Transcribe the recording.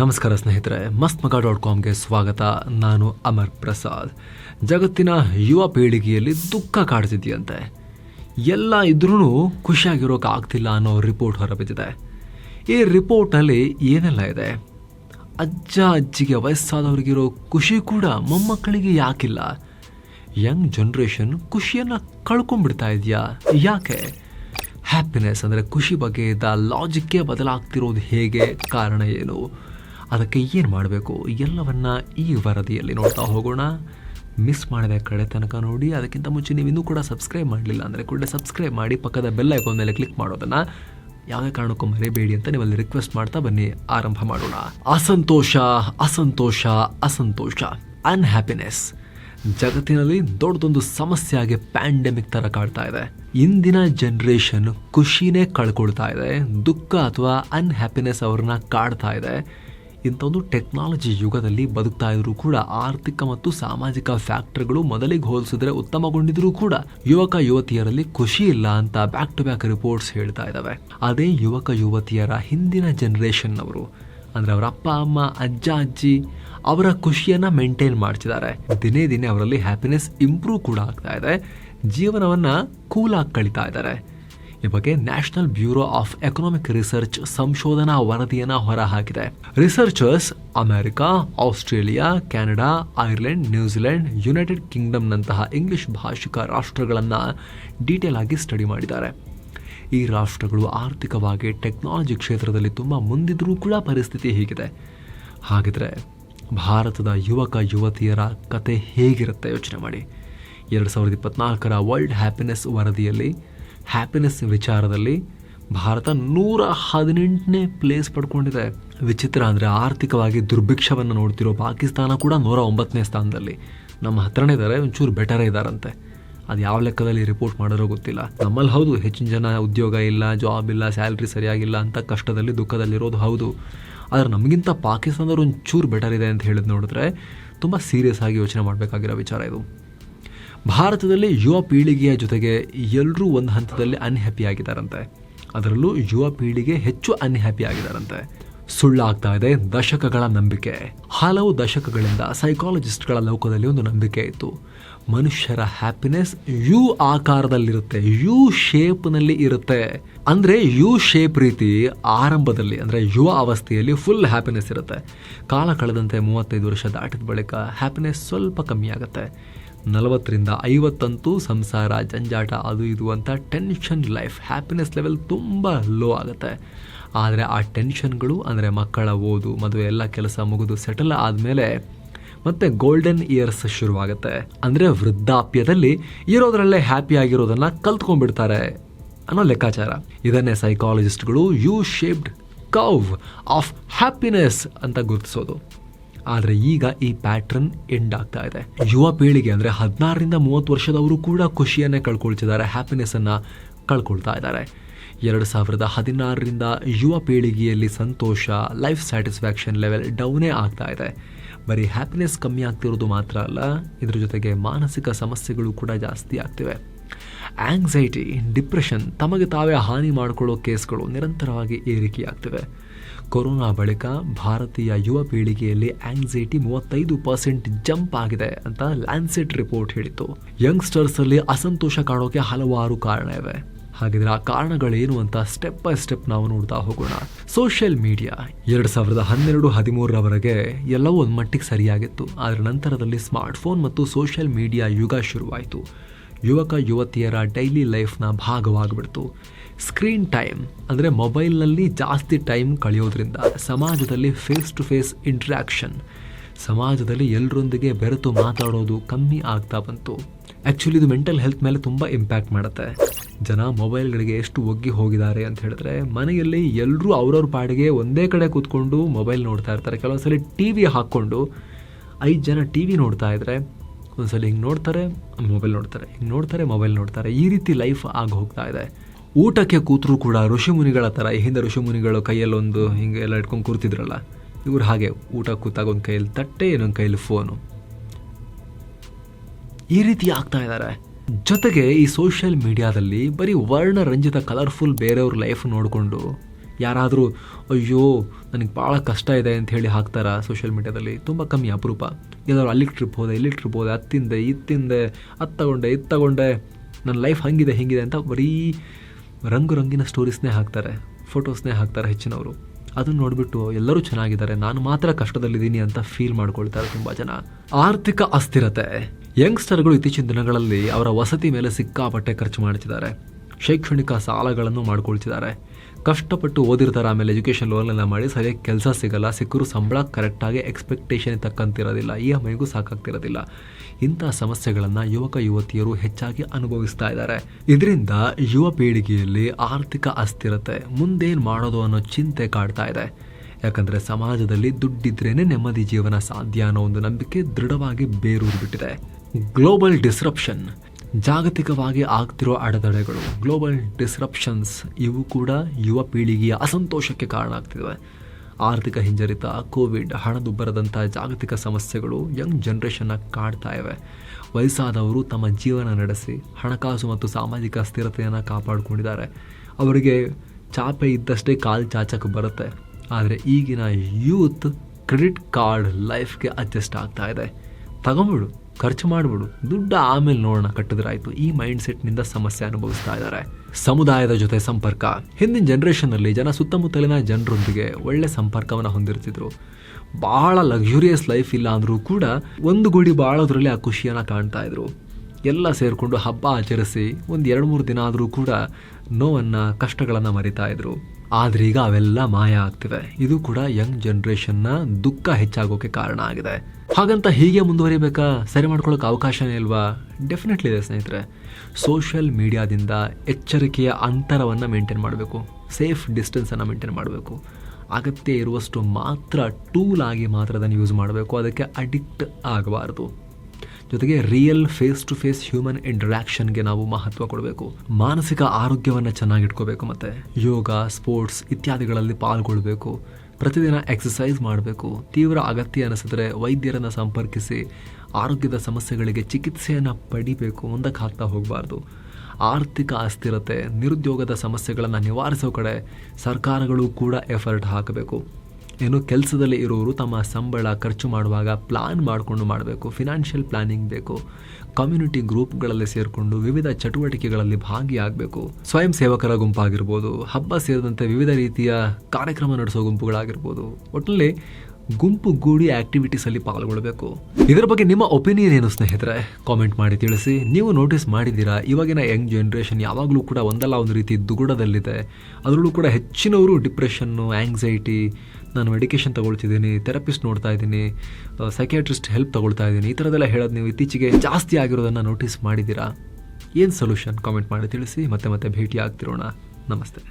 ನಮಸ್ಕಾರ ಸ್ನೇಹಿತರೆ ಮಸ್ತ್ ಮಗ ಡಾಟ್ ಕಾಮ್ಗೆ ಸ್ವಾಗತ. ನಾನು ಅಮರ್ ಪ್ರಸಾದ್. ಜಗತ್ತಿನ ಯುವ ಪೀಳಿಗೆಯಲ್ಲಿ ದುಃಖ ಕಾಡ್ತಿದೆಯಂತೆ. ಎಲ್ಲ ಇದ್ರೂ ಖುಷಿಯಾಗಿರೋಕೆ ಆಗ್ತಿಲ್ಲ ಅನ್ನೋ ರಿಪೋರ್ಟ್ ಹೊರಬಿದ್ದಿದೆ. ಈ ರಿಪೋರ್ಟಲ್ಲಿ ಏನೆಲ್ಲ ಇದೆ? ಅಜ್ಜ, ಅಜ್ಜಿಗೆ ವಯಸ್ಸಾದವ್ರಿಗಿರೋ ಖುಷಿ ಕೂಡ ಮೊಮ್ಮಕ್ಕಳಿಗೆ ಯಾಕಿಲ್ಲ? ಯಂಗ್ ಜನ್ರೇಷನ್ ಖುಷಿಯನ್ನು ಕಳ್ಕೊಂಡ್ಬಿಡ್ತಾ ಇದೆಯಾ? ಯಾಕೆ? ಹ್ಯಾಪಿನೆಸ್ ಅಂದರೆ ಖುಷಿ ಬಗ್ಗೆ ಇದ್ದ ಲಾಜಿಕ್ಕೇ ಬದಲಾಗ್ತಿರೋದು ಹೇಗೆ? ಕಾರಣ ಏನು? ಅದಕ್ಕೆ ಏನು ಮಾಡಬೇಕು? ಎಲ್ಲವನ್ನ ಈ ವರದಿಯಲ್ಲಿ ನೋಡ್ತಾ ಹೋಗೋಣ. ಮಿಸ್ ಮಾಡಿದ ಕಡೆ ತನಕ ನೋಡಿ, ಅದಕ್ಕಿಂತ ಮುಂಚೆ ನೀವು ಇನ್ನೂ ಕೂಡ ಸಬ್ಸ್ಕ್ರೈಬ್ ಮಾಡಲಿಲ್ಲ ಅಂದರೆ ಕೂಡ ಸಬ್ಸ್ಕ್ರೈಬ್ ಮಾಡಿ, ಪಕ್ಕದ ಬೆಲ್ ಐಕಾನ್ ಮೇಲೆ ಕ್ಲಿಕ್ ಮಾಡೋದನ್ನು ಯಾವುದೇ ಕಾರಣಕ್ಕೂ ಮರೆಯಬೇಡಿ ಅಂತ ನೀವಲ್ಲಿ ರಿಕ್ವೆಸ್ಟ್ ಮಾಡ್ತಾ ಬನ್ನಿ. ಆರಂಭ ಮಾಡೋಣ. ಅಸಂತೋಷ ಅಸಂತೋಷ ಅಸಂತೋಷ ಅನ್ಹ್ಯಾಪಿನೆಸ್ ಜಗತ್ತಿನಲ್ಲಿ ದೊಡ್ಡದೊಂದು ಸಮಸ್ಯೆಯಾಗಿ ಪ್ಯಾಂಡೆಮಿಕ್ ತರ ಕಾಡ್ತಾ ಇದೆ. ಇಂದಿನ ಜನರೇಷನ್ ಖುಷಿನೇ ಕಳ್ಕೊಳ್ತಾ ಇದೆ. ದುಃಖ ಅಥವಾ ಅನ್ಹ್ಯಾಪಿನೆಸ್ ಅವ್ರನ್ನ ಕಾಡ್ತಾ ಇದೆ. ಇಂಥ ಒಂದು ಟೆಕ್ನಾಲಜಿ ಯುಗದಲ್ಲಿ ಬದುಕ್ತಾ ಇದ್ರು ಕೂಡ ಆರ್ಥಿಕ ಮತ್ತು ಸಾಮಾಜಿಕ ಫ್ಯಾಕ್ಟರ್ಗಳು ಮೊದಲಿಗೆ ಹೋಲಿಸಿದ್ರೆ ಉತ್ತಮಗೊಂಡಿದ್ರು ಕೂಡ ಯುವಕ ಯುವತಿಯರಲ್ಲಿ ಖುಷಿ ಇಲ್ಲ ಅಂತ ಬ್ಯಾಕ್ ಟು ಬ್ಯಾಕ್ ರಿಪೋರ್ಟ್ಸ್ ಹೇಳ್ತಾ ಇದ್ದಾವೆ ಅದೇ ಯುವಕ ಯುವತಿಯರ ಹಿಂದಿನ ಜನರೇಷನ್ ಅವರು ಅಂದ್ರೆ ಅವರ ಅಪ್ಪ, ಅಮ್ಮ, ಅಜ್ಜ, ಅಜ್ಜಿ ಅವರ ಖುಷಿಯನ್ನ ಮೇಂಟೈನ್ ಮಾಡ್ತಿದ್ದಾರೆ. ದಿನೇ ದಿನೇ ಅವರಲ್ಲಿ ಹ್ಯಾಪಿನೆಸ್ ಇಂಪ್ರೂವ್ ಕೂಡ ಆಗ್ತಾ ಇದೆ. ಜೀವನವನ್ನ ಕೂಲಾಗಿ ಕಳೀತಾ ಇದ್ದಾರೆ. ಈ ಬಗ್ಗೆ National Bureau of Economic Research ಸಂಶೋಧನಾ ವರದಿಯನ್ನು ಹೊರಹಾಕಿದೆ. Researchers America Australia Canada Ireland New Zealand United ಕಿಂಗ್ಡಮ್ನಂತಹ English ಭಾಷಿಕ ರಾಷ್ಟ್ರಗಳನ್ನು ಡೀಟೇಲ್ ಆಗಿ ಸ್ಟಡಿ ಮಾಡಿದ್ದಾರೆ. ಈ ರಾಷ್ಟ್ರಗಳು ಆರ್ಥಿಕವಾಗಿ ಟೆಕ್ನಾಲಜಿ ಕ್ಷೇತ್ರದಲ್ಲಿ ತುಂಬ ಮುಂದಿದ್ರೂ ಕೂಡ ಪರಿಸ್ಥಿತಿ ಹೀಗಿದೆ. ಹಾಗಿದ್ರೆ ಭಾರತದ ಯುವಕ ಯುವತಿಯರ ಕತೆ ಹೇಗಿರುತ್ತೆ ಯೋಚನೆ ಮಾಡಿ. ಎರಡು ಸಾವಿರದ ಇಪ್ಪತ್ನಾಲ್ಕರ ವರ್ಲ್ಡ್ ಹ್ಯಾಪಿನೆಸ್ ವರದಿಯಲ್ಲಿ ಹ್ಯಾಪಿನೆಸ್ ವಿಚಾರದಲ್ಲಿ ಭಾರತ ನೂರ ಹದಿನೆಂಟನೇ ಪ್ಲೇಸ್ ಪಡ್ಕೊಂಡಿದೆ. ವಿಚಿತ್ರ ಅಂದರೆ ಆರ್ಥಿಕವಾಗಿ ದುರ್ಭಿಕ್ಷವನ್ನು ನೋಡ್ತಿರೋ ಪಾಕಿಸ್ತಾನ ಕೂಡ ನೂರ ಒಂಬತ್ತನೇ ಸ್ಥಾನದಲ್ಲಿ. ನಮ್ಮ ಹತ್ರನೇ ಇದ್ದಾರೆ ಒಂಚೂರು ಬೆಟರೇ ಇದ್ದಾರಂತೆ ಅದು ಯಾವ ಲೆಕ್ಕದಲ್ಲಿ ರಿಪೋರ್ಟ್ ಮಾಡೋರೋ ಗೊತ್ತಿಲ್ಲ. ನಮ್ಮಲ್ಲಿ ಹೌದು, ಹೆಚ್ಚಿನ ಜನ ಉದ್ಯೋಗ ಇಲ್ಲ ಜಾಬ್ ಇಲ್ಲ ಸ್ಯಾಲ್ರಿ ಸರಿಯಾಗಿಲ್ಲ ಅಂತ ಕಷ್ಟದಲ್ಲಿ ದುಃಖದಲ್ಲಿರೋದು ಹೌದು. ಆದರೆ ನಮಗಿಂತ ಪಾಕಿಸ್ತಾನದವ್ರು ಒಂಚೂರು ಬೆಟರ್ ಇದೆ ಅಂತ ಹೇಳಿದ್ ನೋಡಿದ್ರೆ ತುಂಬ ಸೀರಿಯಸ್ ಆಗಿ ಯೋಚನೆ ಮಾಡಬೇಕಾಗಿರೋ ವಿಚಾರ ಇದು. ಭಾರತದಲ್ಲಿ ಯುವ ಪೀಳಿಗೆಯ ಜೊತೆಗೆ ಎಲ್ಲರೂ ಒಂದು ಹಂತದಲ್ಲಿ ಅನ್ಹ್ಯಾಪಿ ಆಗಿದ್ದಾರಂತೆ ಅದರಲ್ಲೂ ಯುವ ಪೀಳಿಗೆ ಹೆಚ್ಚು ಅನ್ಹ್ಯಾಪಿ ಆಗಿದ್ದಾರಂತೆ ಸುಳ್ಳಾಗ್ತಾ ಇದೆ ದಶಕಗಳ ನಂಬಿಕೆ. ಹಲವು ದಶಕಗಳಿಂದ ಸೈಕಾಲಜಿಸ್ಟ್ಗಳ ಲೋಕದಲ್ಲಿ ಒಂದು ನಂಬಿಕೆ ಇತ್ತು. ಮನುಷ್ಯರ ಹ್ಯಾಪಿನೆಸ್ ಯು ಆಕಾರದಲ್ಲಿರುತ್ತೆ, ಯು ಶೇಪ್ನಲ್ಲಿ ಇರುತ್ತೆ. ಅಂದರೆ ಯು ಶೇಪ್ ರೀತಿ ಆರಂಭದಲ್ಲಿ, ಅಂದರೆ ಯುವ ಅವಸ್ಥೆಯಲ್ಲಿ ಫುಲ್ ಹ್ಯಾಪಿನೆಸ್ ಇರುತ್ತೆ. ಕಾಲ ಕಳೆದಂತೆ ಮೂವತ್ತೈದು ವರ್ಷ ದಾಟಿದ ಬಳಿಕ ಹ್ಯಾಪಿನೆಸ್ ಸ್ವಲ್ಪ ಕಮ್ಮಿ ಆಗುತ್ತೆ ನಲವತ್ತರಿಂದ ಐವತ್ತಂತೂ ಸಂಸಾರ, ಜಂಜಾಟ ಅದು ಇದು ಅಂತ ಟೆನ್ಷನ್ ಲೈಫ್ ಹ್ಯಾಪಿನೆಸ್ ಲೆವೆಲ್ ತುಂಬ ಲೋ ಆಗುತ್ತೆ. ಆದರೆ ಆ ಟೆನ್ಷನ್ಗಳು ಅಂದರೆ ಮಕ್ಕಳ ಓದು, ಮದುವೆ ಎಲ್ಲ ಕೆಲಸ ಮುಗಿದು ಸೆಟಲ್ ಆದಮೇಲೆ ಮತ್ತೆ ಗೋಲ್ಡನ್ ಇಯರ್ಸ್ ಶುರುವಾಗುತ್ತೆ. ಅಂದರೆ ವೃದ್ಧಾಪ್ಯದಲ್ಲಿ ಇರೋದ್ರಲ್ಲೇ ಹ್ಯಾಪಿ ಆಗಿರೋದನ್ನು ಕಲ್ತ್ಕೊಂಡ್ಬಿಡ್ತಾರೆ ಅನ್ನೋ ಲೆಕ್ಕಾಚಾರ. ಇದನ್ನೇ ಸೈಕಾಲಜಿಸ್ಟ್ಗಳು U shaped curve of happiness ಅಂತ ಗುರುತಿಸೋದು. ಆದರೆ ಈಗ ಈ ಪ್ಯಾಟ್ರನ್ ಎಂಡ್ ಆಗ್ತಾ ಇದೆ. ಯುವ ಪೀಳಿಗೆ ಅಂದರೆ ಹದಿನಾರರಿಂದ ಮೂವತ್ತು ವರ್ಷದವರು ಕೂಡ ಖುಷಿಯನ್ನೇ ಕಳ್ಕೊಳ್ತಿದ್ದಾರೆ ಹ್ಯಾಪಿನೆಸ್ಸನ್ನು ಕಳ್ಕೊಳ್ತಾ ಇದ್ದಾರೆ. ಎರಡು ಸಾವಿರದ ಹದಿನಾರರಿಂದ ಯುವ ಪೀಳಿಗೆಯಲ್ಲಿ ಸಂತೋಷ ಲೈಫ್ ಸ್ಯಾಟಿಸ್ಫ್ಯಾಕ್ಷನ್ ಲೆವೆಲ್ ಡೌನೇ ಆಗ್ತಾ ಇದೆ. ಬರೀ ಹ್ಯಾಪಿನೆಸ್ ಕಮ್ಮಿ ಆಗ್ತಿರೋದು ಮಾತ್ರ ಅಲ್ಲ, ಇದ್ರ ಜೊತೆಗೆ ಮಾನಸಿಕ ಸಮಸ್ಯೆಗಳು ಕೂಡ ಜಾಸ್ತಿ ಆಗ್ತಿವೆ. ಆಂಗ್ಸೈಟಿ ಡಿಪ್ರೆಷನ್ ತಮಗೆ ತಾವೇ ಹಾನಿ ಮಾಡಿಕೊಳ್ಳೋ ಕೇಸ್ಗಳು ನಿರಂತರವಾಗಿ ಏರಿಕೆಯಾಗ್ತಿವೆ. ಕೊರೋನಾ ಬಳಿಕ ಭಾರತೀಯ ಯುವ ಪೀಳಿಗೆಯಲ್ಲಿ ಆಂಗ್ಸೈಟಿ ಮೂವತ್ತೈದು ಪರ್ಸೆಂಟ್ ಜಂಪ್ ಆಗಿದೆ ಅಂತ ಲ್ಯಾನ್ಸೆಟ್ ರಿಪೋರ್ಟ್ ಹೇಳಿತ್ತು. ಯಂಗ್ಸ್ಟರ್ಸ್ ಅಲ್ಲಿ ಅಸಂತೋಷ ಕಾಣೋಕೆ ಹಲವಾರು ಕಾರಣ ಇವೆ. ಹಾಗಿದ್ರೆ ಆ ಕಾರಣಗಳೇನು ಅಂತ ಸ್ಟೆಪ್ ಬೈ ಸ್ಟೆಪ್ ನಾವು ನೋಡ್ತಾ ಹೋಗೋಣ. ಸೋಷಿಯಲ್ ಮೀಡಿಯಾ ಎರಡು ಸಾವಿರದ ಹನ್ನೆರಡು ಹದಿಮೂರರವರೆಗೆ ಎಲ್ಲವೂ ಒಂದು ಮಟ್ಟಿಗೆ ಸರಿಯಾಗಿತ್ತು. ಅದರ ನಂತರದಲ್ಲಿ ಸ್ಮಾರ್ಟ್ಫೋನ್ ಮತ್ತು ಸೋಷಿಯಲ್ ಮೀಡಿಯಾ ಯುಗ ಶುರುವಾಯಿತು. ಯುವಕ ಯುವತಿಯರ ಡೈಲಿ ಲೈಫ್ನ ಭಾಗವಾಗಿಬಿಡ್ತು. ಸ್ಕ್ರೀನ್ ಟೈಮ್ ಅಂದರೆ ಮೊಬೈಲ್ನಲ್ಲಿ ಜಾಸ್ತಿ ಟೈಮ್ ಕಳೆಯೋದ್ರಿಂದ ಸಮಾಜದಲ್ಲಿ ಫೇಸ್ ಟು ಫೇಸ್ ಇಂಟ್ರ್ಯಾಕ್ಷನ್ ಸಮಾಜದಲ್ಲಿ ಎಲ್ಲರೊಂದಿಗೆ ಬೆರೆತು ಮಾತಾಡೋದು ಕಮ್ಮಿ ಆಗ್ತಾ ಬಂತು. ಆ್ಯಕ್ಚುಲಿ ಇದು ಮೆಂಟಲ್ ಹೆಲ್ತ್ ಮೇಲೆ ತುಂಬ ಇಂಪ್ಯಾಕ್ಟ್ ಮಾಡುತ್ತೆ. ಜನ ಮೊಬೈಲ್ಗಳಿಗೆ ಎಷ್ಟು ಒಗ್ಗಿ ಹೋಗಿದ್ದಾರೆ ಅಂತ ಹೇಳಿದ್ರೆ, ಮನೆಯಲ್ಲಿ ಎಲ್ಲರೂ ಅವ್ರವ್ರ ಪಾಡಿಗೆ ಒಂದೇ ಕಡೆ ಕೂತ್ಕೊಂಡು ಮೊಬೈಲ್ ನೋಡ್ತಾ ಇರ್ತಾರೆ. ಕೆಲವೊಂದ್ಸಲಿ ಟಿ ವಿ ಹಾಕ್ಕೊಂಡು ಐದು ಜನ ಟಿ ವಿ ನೋಡ್ತಾ ಇದ್ರೆ ಒಂದ್ಸಲ ಹಿಂಗೆ ನೋಡ್ತಾರೆ ಮೊಬೈಲ್ ನೋಡ್ತಾರೆ. ಹಿಂಗೆ ನೋಡ್ತಾರೆ ಮೊಬೈಲ್ ನೋಡ್ತಾರೆ. ಈ ರೀತಿ ಲೈಫ್ ಆಗಿ ಹೋಗ್ತಾ ಇದೆ. ಊಟಕ್ಕೆ ಕೂತರೂ ಕೂಡ ಋಷಿಮುನಿಗಳ ಥರ ಈ ಹಿಂದೆ ಋಷಿಮುನಿಗಳು ಕೈಯಲ್ಲೊಂದು ಹಿಂಗೆ ಎಲ್ಲ ಇಟ್ಕೊಂಡು ಕೂರ್ತಿದ್ರಲ್ಲ, ಇವ್ರು ಹಾಗೆ ಊಟ ಕೂತಾಗ ಒಂದು ಕೈಯಲ್ಲಿ ತಟ್ಟೆ, ಇನ್ನೊಂದು ಕೈಯಲ್ಲಿ ಫೋನು ಈ ರೀತಿ ಆಗ್ತಾ ಇದ್ದಾರೆ ಜೊತೆಗೆ ಈ ಸೋಷಿಯಲ್ ಮೀಡಿಯಾದಲ್ಲಿ ಬರೀ ವರ್ಣರಂಜಿತ ಕಲರ್ಫುಲ್ ಬೇರೆಯವ್ರ ಲೈಫ್ ನೋಡಿಕೊಂಡು ಯಾರಾದರೂ, ಅಯ್ಯೋ, ನನಗೆ ಭಾಳ ಕಷ್ಟ ಇದೆ ಅಂತ ಹೇಳಿ ಹಾಕ್ತಾರ ಸೋಷಿಯಲ್ ಮೀಡ್ಯಾದಲ್ಲಿ ತುಂಬ ಕಮ್ಮಿ ಅಪರೂಪ. ಎಲ್ಲರೂ ಅಲ್ಲಿಗೆ ಟ್ರಿಪ್ ಹೋದೆ, ಇಲ್ಲಿಗೆ ಟ್ರಿಪ್ ಹೋದೆ, ಅತ್ತಿಂದೆ, ಇತ್ತಿಂದೆ, ಅದು ತಗೊಂಡೆ, ಇದು ತಗೊಂಡೆ ನನ್ನ ಲೈಫ್ ಹಂಗಿದೆ, ಹಿಂಗಿದೆ ಅಂತ ಬರೀ ರಂಗು ರಂಗಿನ ಸ್ಟೋರೀಸ್ನೇ ಹಾಕ್ತಾರೆ ಫೋಟೋಸ್ನೇ ಹಾಕ್ತಾರೆ ಹೆಚ್ಚಿನವರು. ಅದನ್ನು ನೋಡಿಬಿಟ್ಟು ಎಲ್ಲರೂ ಚೆನ್ನಾಗಿದ್ದಾರೆ, ನಾನು ಮಾತ್ರ ಕಷ್ಟದಲ್ಲಿದ್ದೀನಿ ಅಂತ ಫೀಲ್ ಮಾಡ್ಕೊಳ್ತಾರೆ ತುಂಬ ಜನ. ಆರ್ಥಿಕ ಅಸ್ಥಿರತೆ. ಯಂಗ್ಸ್ಟರ್ಗಳು ಇತ್ತೀಚಿನ ದಿನಗಳಲ್ಲಿ ಅವರ ವಸತಿ ಮೇಲೆ ಸಿಕ್ಕಾಪಟ್ಟೆ ಖರ್ಚು ಮಾಡ್ತಿದ್ದಾರೆ. ಶೈಕ್ಷಣಿಕ ಸಾಲಗಳನ್ನು ಮಾಡ್ಕೊಳ್ತಿದ್ದಾರೆ. ಕಷ್ಟಪಟ್ಟು ಓದಿರ್ತಾರೆ, ಆಮೇಲೆ ಎಜುಕೇಷನ್ ಲೋನ್ ಎಲ್ಲ ಮಾಡಿ ಸರಿಯಾಗಿ ಕೆಲಸ ಸಿಗಲ್ಲ, ಸಿಕ್ಕರೂ ಸಂಬಳ ಕರೆಕ್ಟಾಗಿ ಎಕ್ಸ್ಪೆಕ್ಟೇಷನ್ ತಕ್ಕಂತಿರೋದಿಲ್ಲ, ಈ ಎಂ ಐಗೂ ಸಾಕಾಗ್ತಿರೋದಿಲ್ಲ. ಇಂಥ ಸಮಸ್ಯೆಗಳನ್ನು ಯುವಕ, ಯುವತಿಯರು ಹೆಚ್ಚಾಗಿ ಅನುಭವಿಸ್ತಾ ಇದ್ದಾರೆ. ಇದರಿಂದ ಯುವ ಪೀಳಿಗೆಯಲ್ಲಿ ಆರ್ಥಿಕ ಅಸ್ಥಿರತೆ, ಮುಂದೇನು ಮಾಡೋದು ಅನ್ನೋ ಚಿಂತೆ ಕಾಡ್ತಾ ಇದೆ. ಯಾಕಂದರೆ ಸಮಾಜದಲ್ಲಿ ದುಡ್ಡಿದ್ರೇ ನೆಮ್ಮದಿ ಜೀವನ ಸಾಧ್ಯ ಅನ್ನೋ ಒಂದು ನಂಬಿಕೆ ದೃಢವಾಗಿ ಬೇರೂರಿಬಿಟ್ಟಿದೆ. ಗ್ಲೋಬಲ್ ಡಿಸ್ರಪ್ಷನ್ ಜಾಗತಿಕವಾಗಿ ಆಗ್ತಿರೋ ಅಡೆತಡೆಗಳು ಗ್ಲೋಬಲ್ ಡಿಸ್ರಪ್ಷನ್ಸ್ ಇವು ಕೂಡ ಯುವ ಪೀಳಿಗೆಯ ಅಸಂತೋಷಕ್ಕೆ ಕಾರಣ ಆಗ್ತಿವೆ ಆರ್ಥಿಕ ಹಿಂಜರಿತ, ಕೋವಿಡ್ ಹಣದುಬ್ಬರದಂಥ ಜಾಗತಿಕ ಸಮಸ್ಯೆಗಳು ಯಂಗ್ ಜನ್ರೇಷನ್ನ ಕಾಡ್ತಾ ಇವೆ. ವಯಸ್ಸಾದವರು ತಮ್ಮ ಜೀವನ ನಡೆಸಿ, ಹಣಕಾಸು ಮತ್ತು ಸಾಮಾಜಿಕ ಸ್ಥಿರತೆಯನ್ನು ಕಾಪಾಡಿಕೊಂಡಿದ್ದಾರೆ. ಅವರಿಗೆ ಚಾಪೆ ಇದ್ದಷ್ಟೇ ಕಾಲು ಚಾಚಕ್ಕೆ ಬರುತ್ತೆ. ಆದರೆ ಈಗಿನ ಯೂತ್ ಕ್ರೆಡಿಟ್ ಕಾರ್ಡ್ ಲೈಫ್ಗೆ ಅಡ್ಜಸ್ಟ್ ಆಗ್ತಾ ಇದೆ. ತಗೊಂಬಿಡು ಖರ್ಚು ಮಾಡಿಬಿಡು. ದುಡ್ಡು ಆಮೇಲೆ ನೋಡೋಣ ಕಟ್ಟಿದ್ರಾಯ್ತು. ಈ ಮೈಂಡ್ ಸೆಟ್ನಿಂದ ಸಮಸ್ಯೆ ಅನುಭವಿಸ್ತಾ ಇದ್ದಾರೆ. ಸಮುದಾಯದ ಜೊತೆ ಸಂಪರ್ಕ. ಹಿಂದಿನ ಜನ್ರೇಷನ್ನಲ್ಲಿ ಜನ ಸುತ್ತಮುತ್ತಲಿನ ಜನರೊಂದಿಗೆ ಒಳ್ಳೆ ಸಂಪರ್ಕವನ್ನು ಹೊಂದಿರ್ತಿದ್ರು. ಭಾಳ ಲಕ್ಸುರಿಯಸ್ ಲೈಫ್ ಇಲ್ಲ ಅಂದರೂ ಕೂಡ ಒಂದು ಗುಡಿ ಬಾಳೋದ್ರಲ್ಲಿ ಆ ಖುಷಿಯನ್ನು ಕಾಣ್ತಾ ಇದ್ರು. ಎಲ್ಲ ಸೇರಿಕೊಂಡು ಹಬ್ಬ ಆಚರಿಸಿ ಒಂದು ಎರಡು ಮೂರು ದಿನ ಆದರೂ ಕೂಡ ನೋವನ್ನು, ಕಷ್ಟಗಳನ್ನು ಮರಿತಾ ಇದ್ರು. ಆದ್ರೆ ಈಗ ಅವೆಲ್ಲ ಮಾಯ ಆಗ್ತಿವೆ. ಇದು ಕೂಡ ಯಂಗ್ ಜನ್ರೇಷನ್ನ ದುಃಖ ಹೆಚ್ಚಾಗೋಕೆ ಕಾರಣ ಆಗಿದೆ. ಹಾಗಂತ ಹೀಗೆ ಮುಂದುವರಿಬೇಕಾ? ಸರಿ ಮಾಡ್ಕೊಳ್ಳೋಕೆ ಅವಕಾಶನೇ ಇಲ್ವಾ? ಡೆಫಿನೆಟ್ಲಿ ಇದೆ ಸ್ನೇಹಿತರೆ. ಸೋಷಿಯಲ್ ಮೀಡಿಯಾದಿಂದ ಎಚ್ಚರಿಕೆಯ ಅಂತರವನ್ನು ಮೇಂಟೈನ್ ಮಾಡಬೇಕು. ಸೇಫ್ ಡಿಸ್ಟೆನ್ಸನ್ನು ಮೇಂಟೈನ್ ಮಾಡಬೇಕು. ಅಗತ್ಯ ಇರುವಷ್ಟು ಮಾತ್ರ ಟೂಲ್ ಆಗಿ ಮಾತ್ರ ಅದನ್ನು ಯೂಸ್ ಮಾಡಬೇಕು. ಅದಕ್ಕೆ ಅಡಿಕ್ಟ್ ಆಗಬಾರ್ದು. ಜೊತೆಗೆ real face to face human ಇಂಟ್ರಾಕ್ಷನ್ಗೆ ನಾವು ಮಹತ್ವ ಕೊಡಬೇಕು. ಮಾನಸಿಕ ಆರೋಗ್ಯವನ್ನು ಚೆನ್ನಾಗಿಟ್ಕೋಬೇಕು ಮತ್ತೆ. ಯೋಗ ಸ್ಪೋರ್ಟ್ಸ್ ಇತ್ಯಾದಿಗಳಲ್ಲಿ ಪಾಲ್ಗೊಳ್ಬೇಕು. ಪ್ರತಿದಿನ ಎಕ್ಸಸೈಸ್ ಮಾಡಬೇಕು. ತೀವ್ರ ಅಗತ್ಯ ಅನಿಸಿದ್ರೆ ವೈದ್ಯರನ್ನು ಸಂಪರ್ಕಿಸಿ ಆರೋಗ್ಯದ ಸಮಸ್ಯೆಗಳಿಗೆ ಚಿಕಿತ್ಸೆಯನ್ನು ಪಡಿಬೇಕು ಮುಂದಕ್ಕೆ ಹಾಕ್ತಾ ಹೋಗಬಾರ್ದು. ಆರ್ಥಿಕ ಅಸ್ಥಿರತೆ, ನಿರುದ್ಯೋಗದ ಸಮಸ್ಯೆಗಳನ್ನು ನಿವಾರಿಸೋ ಕಡೆ ಸರ್ಕಾರಗಳು ಕೂಡ ಎಫರ್ಟ್ ಹಾಕಬೇಕು. ಏನು ಕೆಲಸದಲ್ಲಿ ಇರೋರು ತಮ್ಮ ಸಂಬಳ ಖರ್ಚು ಮಾಡುವಾಗ ಪ್ಲಾನ್ ಮಾಡಿಕೊಂಡು ಮಾಡಬೇಕು ಫಿನಾನ್ಷಿಯಲ್ ಪ್ಲಾನಿಂಗ್ ಬೇಕು ಕಮ್ಯುನಿಟಿ ಗ್ರೂಪ್ಗಳಲ್ಲಿ ಸೇರಿಕೊಂಡು ವಿವಿಧ ಚಟುವಟಿಕೆಗಳಲ್ಲಿ ಭಾಗಿಯಾಗಬೇಕು. ಸ್ವಯಂ ಸೇವಕರ ಗುಂಪಾಗಿರ್ಬೋದು, ಹಬ್ಬ ಸೇರಿದಂತೆ ವಿವಿಧ ರೀತಿಯ ಕಾರ್ಯಕ್ರಮ ನಡೆಸೋ ಗುಂಪುಗಳಾಗಿರ್ಬೋದು. ಒಟ್ಟಿನಲ್ಲಿ ಗುಂಪು ಗೂಡಿ ಆಕ್ಟಿವಿಟೀಸಲ್ಲಿ ಪಾಲ್ಗೊಳ್ಬೇಕು. ಇದರ ಬಗ್ಗೆ ನಿಮ್ಮ ಒಪಿನಿಯನ್ ಏನು ಸ್ನೇಹಿತರೆ? ಕಾಮೆಂಟ್ ಮಾಡಿ ತಿಳಿಸಿ. ನೀವು ನೋಟಿಸ್ ಮಾಡಿದ್ದೀರಾ? ಇವಾಗಿನ ಯಂಗ್ ಜನ್ರೇಷನ್ ಯಾವಾಗಲೂ ಕೂಡ ಒಂದಲ್ಲ ಒಂದು ರೀತಿ ದುಗುಡದಲ್ಲಿದೆ. ಅದರಲ್ಲೂ ಕೂಡ ಹೆಚ್ಚಿನವರು ಡಿಪ್ರೆಷನ್ನು ಆ್ಯಂಗ್ಸೈಟಿ ನಾನು ಮೆಡಿಕೇಶನ್ ತಗೊಳ್ತಿದ್ದೀನಿ ಥೆರಪಿಸ್ಟ್ ನೋಡ್ತಾ ಇದ್ದೀನಿ ಸೈಕ್ಯಾಟ್ರಿಸ್ಟ್ ಹೆಲ್ಪ್ ತೊಗೊಳ್ತಾ ಇದ್ದೀನಿ, ಈ ಥರದ್ದೆಲ್ಲ ಹೇಳೋದು ನೀವು ಇತ್ತೀಚೆಗೆ ಜಾಸ್ತಿ ಆಗಿರೋದನ್ನು ನೋಟಿಸ್ ಮಾಡಿದ್ದೀರಾ? ಏನು ಸೊಲ್ಯೂಷನ್ ಕಾಮೆಂಟ್ ಮಾಡಿ ತಿಳಿಸಿ, ಮತ್ತೆ ಮತ್ತೆ ಭೇಟಿ ಆಗ್ತಿರೋಣ ನಮಸ್ತೆ.